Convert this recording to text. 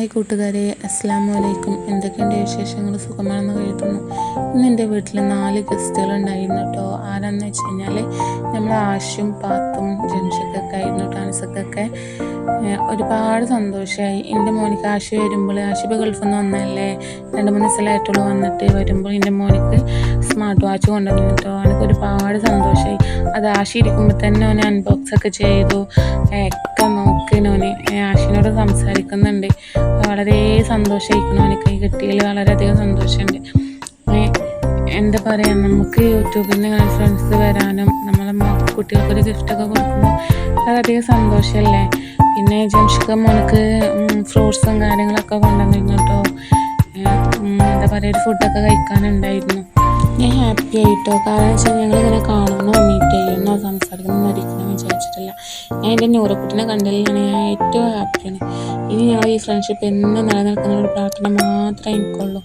Hi കൂട്ടുകാരെ അസ്സാമു വലൈക്കും എന്തൊക്കെയുണ്ട് വിശേഷങ്ങൾ? സുഖമാണെന്ന് കരുതുന്നു. ഇന്ന് എന്റെ വീട്ടിൽ നാല് ഗസ്റ്റുകൾ ഉണ്ടായിരുന്നു കേട്ടോ ആരാന്ന് വെച്ച് കഴിഞ്ഞാൽ നമ്മൾ ആശും പാത്തും ജംഷക്കൊക്കെ ആയിരുന്നു ടാൻസൊക്കെ ഒരുപാട് സന്തോഷമായി എന്റെ മോനിക്ക് ആശു വരുമ്പോൾ ആശുപ ഗൾഫിൽ നിന്ന് വന്നല്ലേ രണ്ട് മൂന്ന് ദിവസമായിട്ടുള്ള വന്നിട്ട് വരുമ്പോൾ എന്റെ മോനിക്ക് സ്മാർട്ട് വാച്ച് കൊണ്ടുവന്നു കേട്ടോ എനിക്ക് ഒരുപാട് സന്തോഷമായി അത് ആശി ഇരിക്കുമ്പോൾ തന്നെ അവനെ അൺബോക്സ് ഒക്കെ ചെയ്തു. ഒക്കെ നോക്കി ആഷിനോട് സംസാരിക്കുന്നുണ്ട്. വളരെ സന്തോഷമായിരിക്കണം അവന് കൈ കിട്ടിയതിൽ വളരെയധികം സന്തോഷമുണ്ട്. എന്താ പറയുക നമുക്ക് യൂട്യൂബിൽ നിന്ന് ഫ്രണ്ട്സ് വരാനും നമ്മളെ കുട്ടികൾക്കൊരു ഗിഫ്റ്റൊക്കെ കൊടുക്കുമ്പോൾ വളരെയധികം സന്തോഷമല്ലേ പിന്നെ ജംഷിക്ക മോനക്ക് ഫ്രൂട്ട്സും കാര്യങ്ങളൊക്കെ കൊണ്ടുവന്നിരുന്നു കേട്ടോ. എന്താ പറയുക ഒരു ഫുഡൊക്കെ കഴിക്കാനുണ്ടായിരുന്നു. ഞാൻ ഹാപ്പി ആയിട്ടോ കാരണം വെച്ചാൽ ഞങ്ങളിങ്ങനെ കാണുന്നോ വിചാരിച്ചിട്ടില്ല ഞാൻ എന്റെ നൂറക്കുട്ടിനെ കണ്ടതിലാണ് ഞാൻ ഏറ്റവും ഹാപ്പിയാണ്. ഇനി ഞങ്ങൾ ഈ ഫ്രണ്ട്ഷിപ്പ് എന്നും നിലനിൽക്കുന്ന ഒരു പ്രാർത്ഥന മാത്രമേ എനിക്കുള്ളൂ.